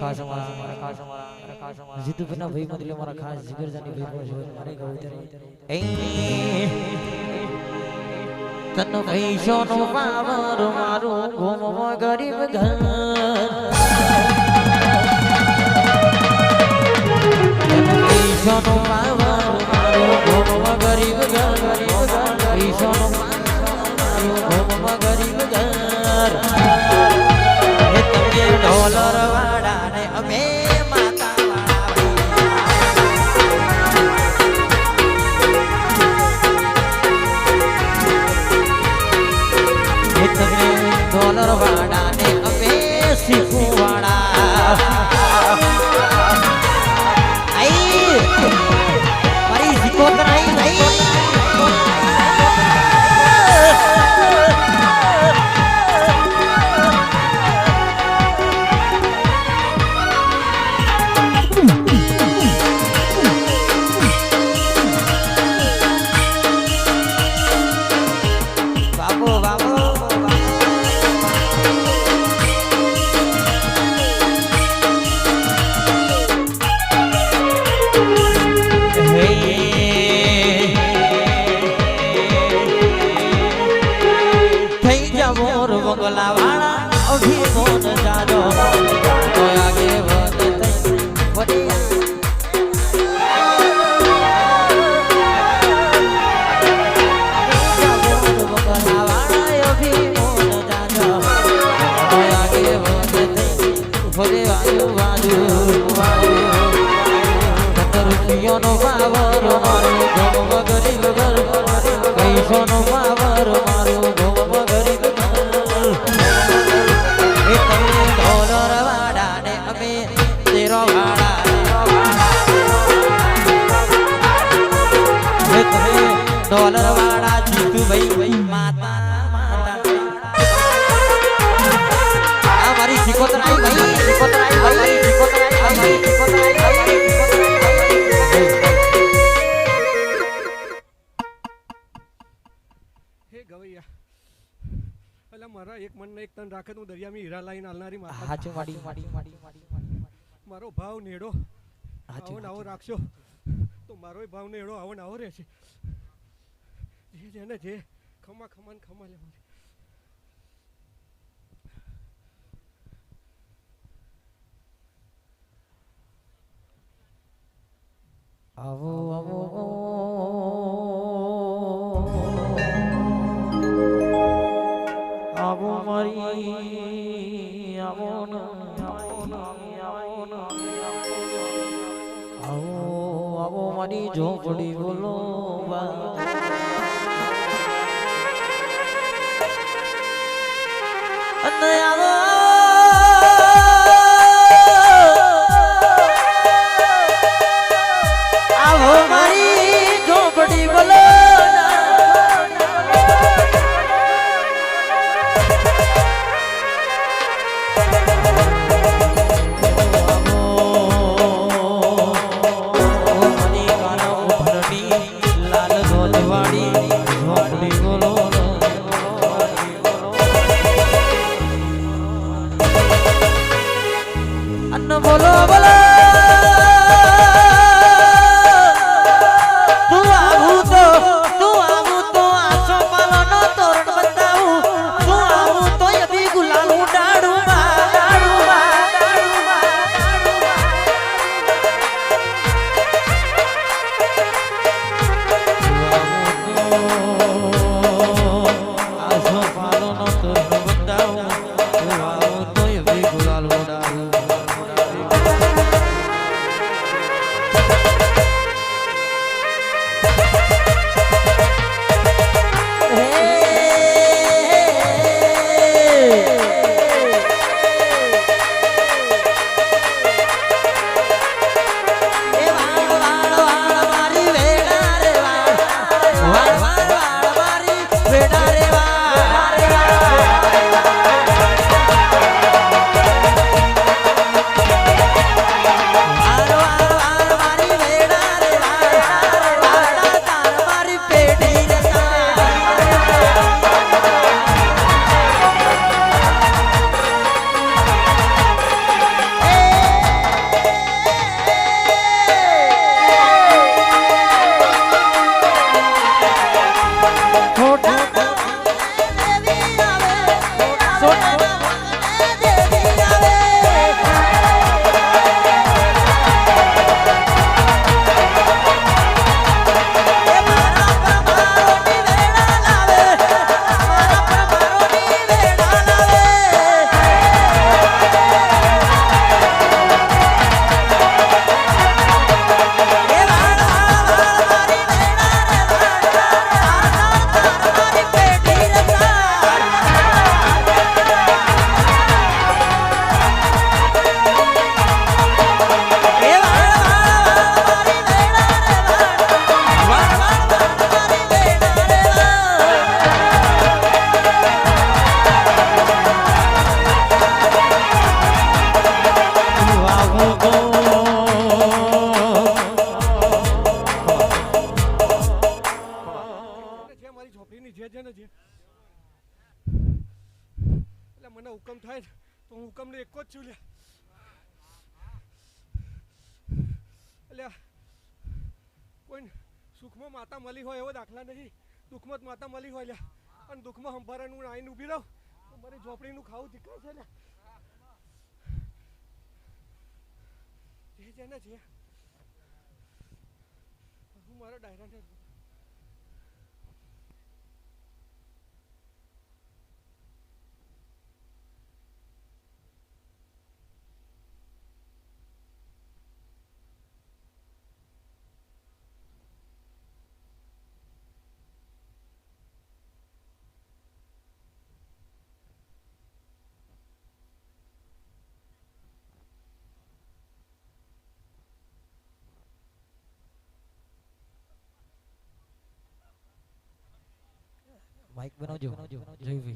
ખાસ અમારા મારા ખાસ અમારા અમારા જીતુભાઈના ભાઈ મતલબ મારા ખાસ જીગરજાની ભાઈ પણ જોઈ મારે ગયું ત્યારે તન પૈસોનો પાવર મારું ગોમમાં ગરીબ ઘર પૈસાનો પાવર મારું ગોમમાં ગરીબ ઘર ઘર પૈસાનો પાવર મારું 你 મારા એક મનને એક તન રાખે હું દરિયામાં હીરા લાઈન હાલનારી માતા. હાચું મારો ભાવ નેડો. આવો રાખશો. તો મારો ભાવ નેડો આવો ને આવો રહેશે. જે જેને જે ખમા ખમા ખમા લે આવો આવો આવો મારી આવો આવો આવો મારી ઝોપડી બોલો અને આવો આવો મને હુકમ થાય ને, તો હું હુકમને એક જ છું લે એટલે કોઈ સુખમાં માતા મળી હોય એવો દાખલા નહીં. દુઃખમાં માતા મળી હોય, લ્યા. અને દુઃખમાં સંભારાનું આવીને ઊભી રહું. તો મારી ઝોપડીનું ખાવું ધીકાય છે, લ્યા. જે છે ને જે હું મારા ડાયરાને માઇક બનાવજો જયવી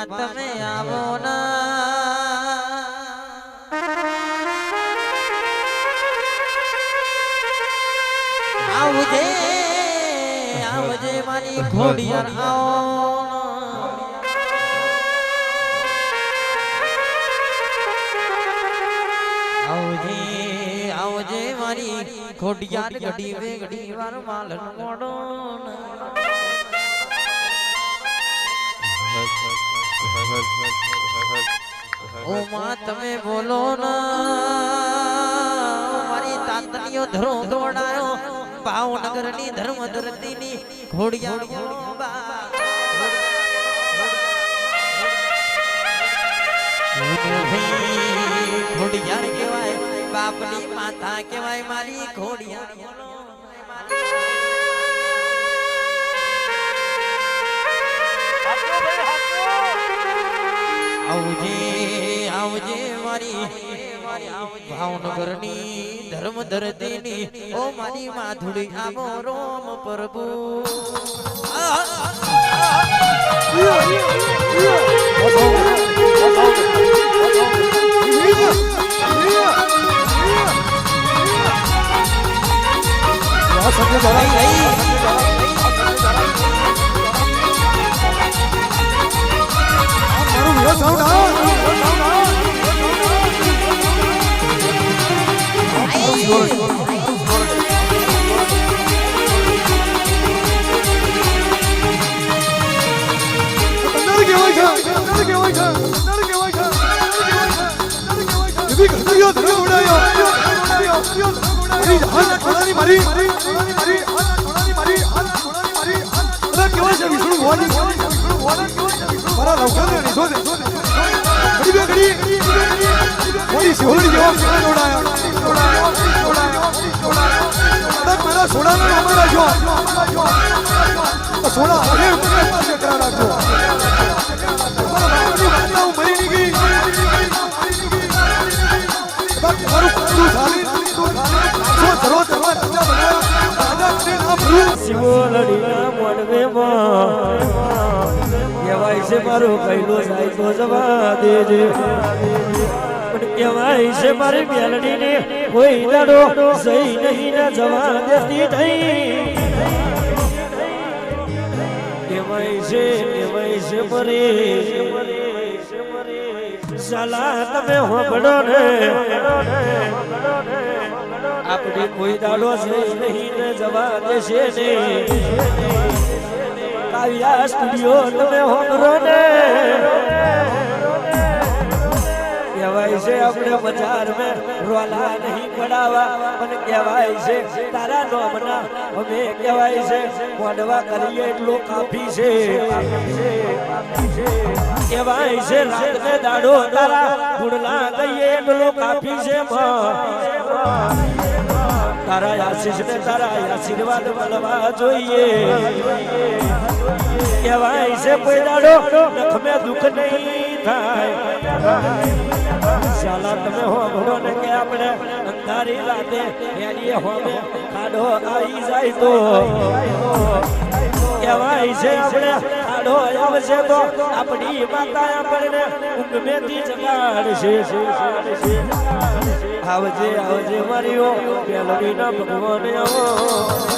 માં તમે આવો ના. આવજે આવજે મારી ઘોડિયાર, આવો આવજે આવજે મારી ખોડિયાર ઘડી વે ઘડી વાર માલન મોડો ઓ માં તમે બોલો ના. મારી તાતણીઓ ધરો દોડાયો ભાવનગરની ધર્મ ધરતી ની ઘોડિયાર કહેવાય, બાપની માતા કહેવાય મારી ઘોડિયાર આવજે આવજે મારી ભાવનગરની ધર્મ ધરતીની ઓ મારી માધુરી આવો રોમ પ્રભુ Hãy subscribe cho kênh Ghiền Mì Gõ Để không bỏ lỡ những video hấp dẫn મારી મારી મારી મારી મોડી સિહોરી જેવો દોડાયો મારા સોડાનો નામ રાખજો સોડા હવે ચક્રા રાખજો શિવોલડીના મોડવેમાં છે મારો કૈલો સાહેબો જવા દેજે. પણ કહેવાય છે મારી મેલડીને કોઈ દાડો સહી નહીં ના જવા દેતી થઈ કહેવાય છે કહેવાય છે મરે સલા તમે હોબડો ને. આપણે કોઈ દાડો છે નહીં ને જવા દેશે ને. કાવ્યા સ્ટુડિયો, તમે હોબળો ને. કહેવાય છે આપણે બજાર મે રોલા નહીં પડાવા પણ કહેવાય છે તારા નોમના અમે કહેવાય છે, મોડવા કરીએ એટલો કાફી છે. કહેવાય છે રાત ને દાડો તારા ગુડલા ગઈએ એટલો કાફી છે, માં. તારા આશીષ ને તારા આશીર્વાદ મળવા જોઈએ. કહેવાય છે કોઈ દાડો નખમે દુઃખ નહીં થાય. શાલા તમે હોમડો ને કે આપણે અંધારી રાતે હેડીએ હોમે, ખાડો આવી જાય તો. કહેવાય છે આપણે, ખાડો આવશે તો આપણી માતા આપણને ઊંઘ જગાડશે. આવજે આવજે મારીઓ પેલડી ના ભગવાન પૈરાણો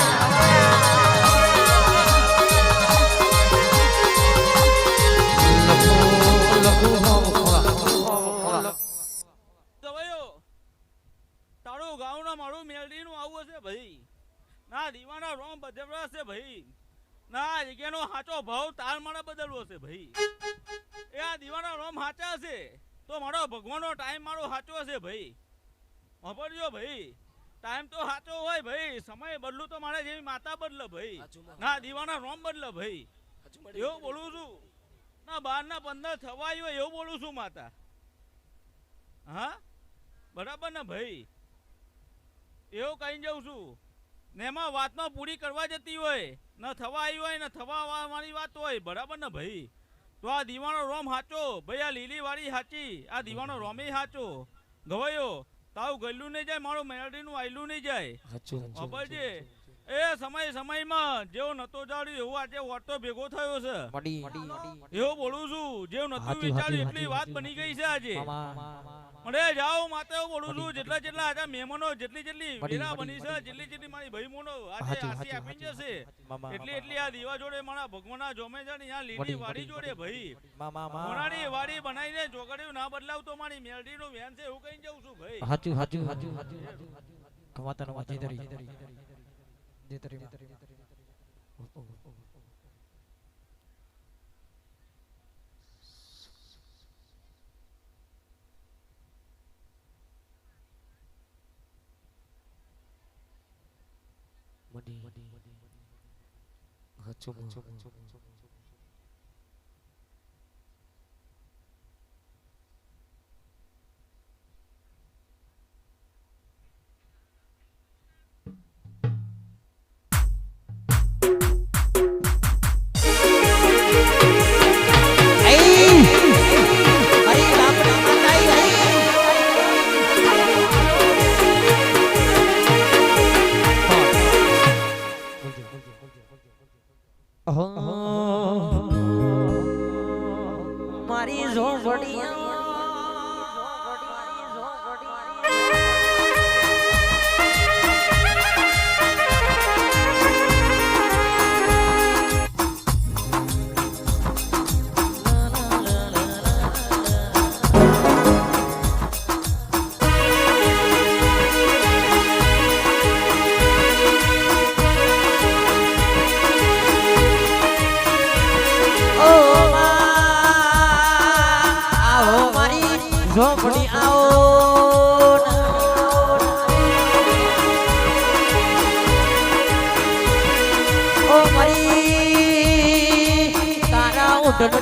ગાઉના મારું મેલડીનું આવું હશે ભાઈ. ના દીવાના રોમ બદલવા હશે ભાઈ. ના જગ્યાનો સાચો ભાવ તાર મારા બદલવો હશે ભાઈ. એ આ દીવાના રોમ સાચા હશે. તો મારો ભગવાનનો ટાઈમ મારો સાચો હશે ભાઈ. વાપરજો ભાઈ. ટાઈમ તો સાચો હોય ભાઈ. સમય બદલું તો મારે જેવી માતા બદલે ભાઈ. ના દીવાના રોમ બદલે ભાઈ. એવું બોલું છું. ના બાર ના પંદર થવાય હોય એવું બોલું છું માતા. હા? બરાબર ને ભાઈ? એવું કહી જાઉં છું. ને એમાં વાતમાં પૂરી કરવા જતી હોય ન થવા આવી હોય ને થવા વાળી વાત હોય બરાબર ને ભાઈ? તો આ દીવાનો રોમ હાચો ભાઈ આ લીલી વાળી હાચી આ દીવાનો રોમે હાચો. ગવાયો તાવ ગયેલું નહીં જાય મારું મેલડીનું આયલું નહીં જાય. ખબર છે? એ સમય સમયમાં જેવો નતો જાડ્યું એવો આજે ઓટો ભેગો થયો છે. એવો બોલું છું જેવું નતું વિચાર્યું એટલી વાત બની ગઈ છે આજે. અરે જાઓ માતે બોલું છું. જેટલા જેટલા આજે મહેમાનો જેટલી જેટલી વેરા બની છે જેટલી જેટલી મારી ભાઈ મોનો આજે આસી હાચું, જશે એટલી એટલી આ દીવા જોડે મારા ભગવાનના જોમે છે ને આ લીલી વાડી જોડે ભાઈ. મોનાની વાડી બનાવીને જોગડ્યું ના બદલાવતો મારી મેલડીનું વેન છે એવું કઈ જઉં છું ભાઈ. હાચું હાચું હાચું હાચું Madi Hachum Hachum Hachum Hachum Hachum મારી ઝોપડી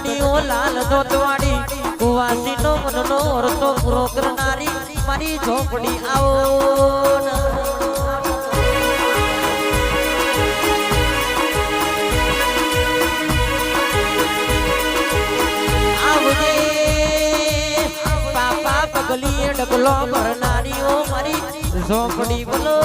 ની ઓ લાલ ધોતવાડી કુવાસી નો મનનો અર્થો પૂરો કરનારી, મારી ઝોપડી આવો ડગલો ભરનારીઓ, મારી ઝોપડી બોલો